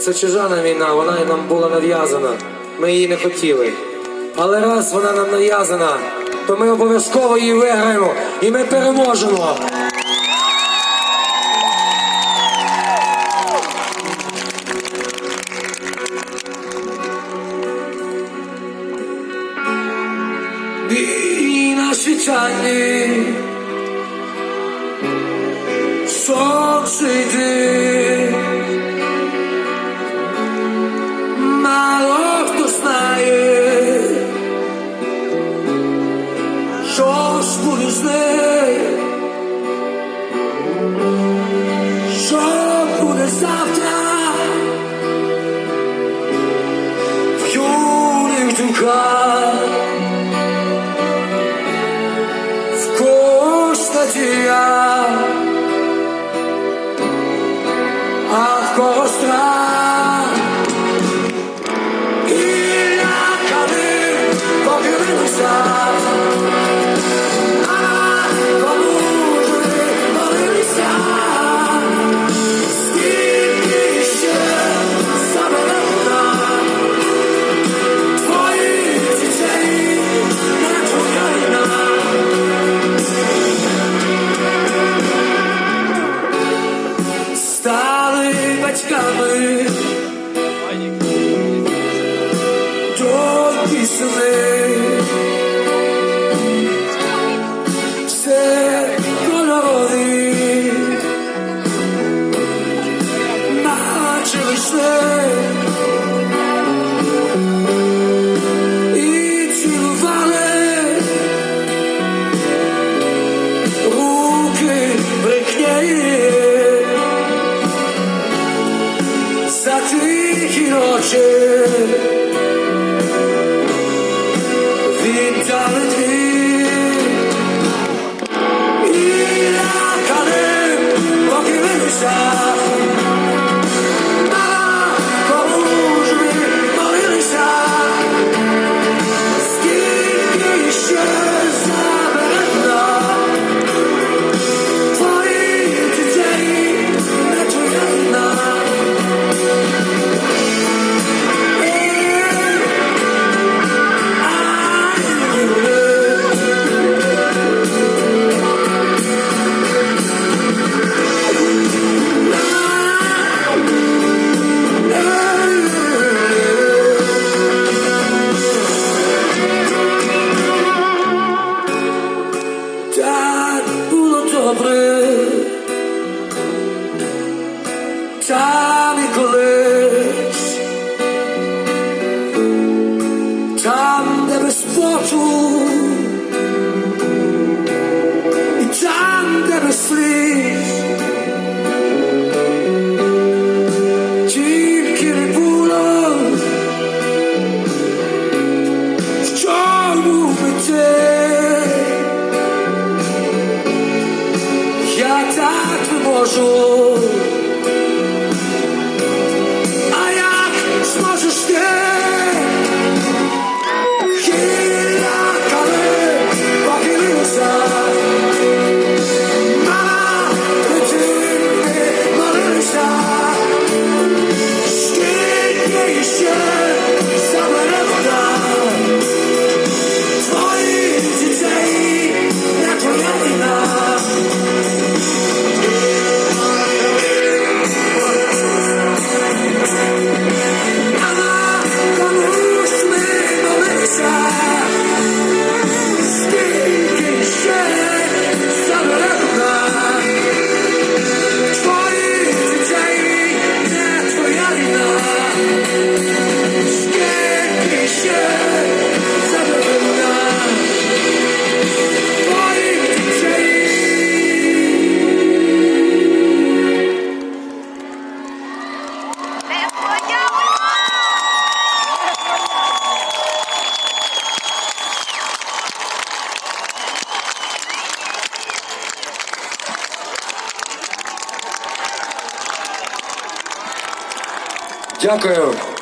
Це чужана війна, вона нам була нав'язана. Ми її не хотіли. Але раз вона нам нав'язана, то ми обов'язково її виграємо і ми переможемо. Війна світанні, сонце йде. завтра в юних думках в кожна дія. ночі віддали. Я так не можу. Дякую.